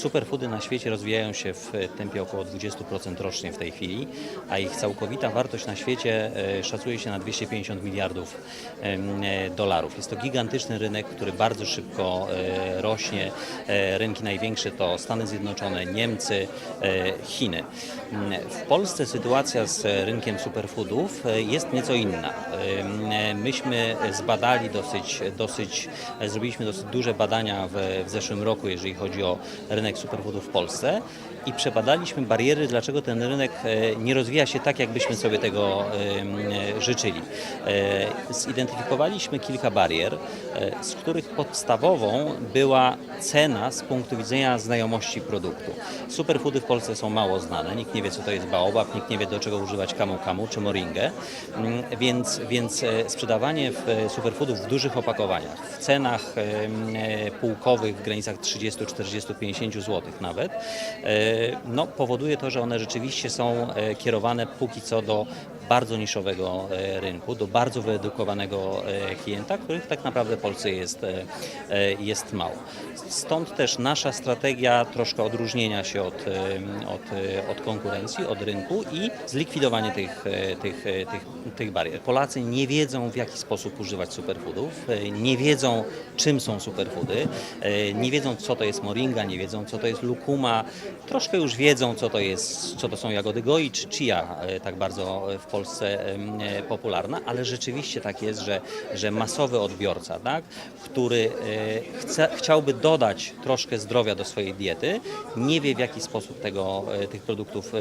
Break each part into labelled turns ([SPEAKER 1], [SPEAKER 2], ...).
[SPEAKER 1] Superfoody na świecie rozwijają się w tempie około 20% rocznie w tej chwili, a ich całkowita wartość na świecie e, szacuje się na 250 miliardów e, dolarów. Jest to gigantyczny rynek, który bardzo szybko e, rośnie. Rynki największe to Stany Zjednoczone, Niemcy, Chiny. Mm, W Polsce sytuacja z rynkiem superfoodów jest nieco inna. Myśmy zbadali dosyć, dosyć zrobiliśmy dosyć duże badania w, w zeszłym roku, jeżeli chodzi o rynek superfoodów w Polsce i przebadaliśmy bariery, dlaczego ten rynek e, nie rozwija się tak, jakbyśmy sobie tego e, życzyli. E, Zidentyfikowaliśmy kilka barier, z których podstawową była cena z punktu widzenia znajomości produktu. Superfoody w Polsce są mało znane, nikt nie wie co to jest baobab, nikt nie wie do czego używać kamu kamu czy moringę, Mm, więc, więc sprzedawanie superfoodów w dużych opakowaniach, w cenach półkowych w granicach 30, 40, 50 zł nawet, no, powoduje to, że one rzeczywiście są e, kierowane póki co do bardzo niszowego e, rynku, do bardzo wyedukowanego e, klienta, których tak naprawdę Polsce jest, e, jest mało. Stąd też nasza strategia troszkę odróżnienia się od, od, od konkurencji, od rynku i zlikwidowanie tych, tych, tych, tych barier. Polacy nie wiedzą w jaki sposób używać superfoodów, nie wiedzą czym są superfoody, nie wiedzą co to jest moringa, nie wiedzą co to jest lukuma, troszkę już wiedzą co to jest, co to są jagody goi czy chia, tak bardzo w Polsce em, e, popularna, ale rzeczywiście tak jest, że, że masowy odbiorca, tak, który e, chce, chciałby dodać troszkę zdrowia do swojej diety, nie wie w jaki sposób tego, e, tych produktów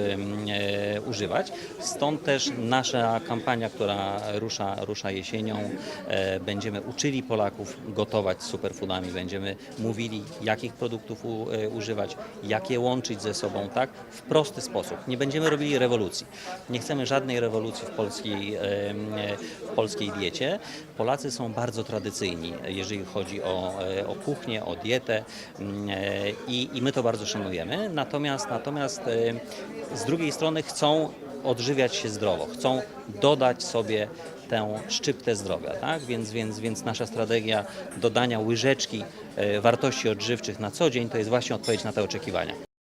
[SPEAKER 1] używać. Stąd też nasza kampania, która rusza, rusza jesienią, będziemy uczyli Polaków gotować z superfoodami, będziemy mówili jakich produktów u, używać, jak je łączyć ze sobą, tak, w prosty sposób. Nie będziemy robili rewolucji. Nie chcemy żadnej rewolucji w polskiej, w polskiej diecie. Polacy są bardzo tradycyjni, jeżeli chodzi o, e, o kuchnię, o dietę mm, e, i, i my to bardzo szanujemy. Natomiast, natomiast z drugiej strony chcą odżywiać się zdrowo, chcą dodać sobie tę szczyptę zdrowia, tak? Więc, więc, więc nasza strategia dodania łyżeczki e, wartości odżywczych na co dzień to jest właśnie odpowiedź na te oczekiwania.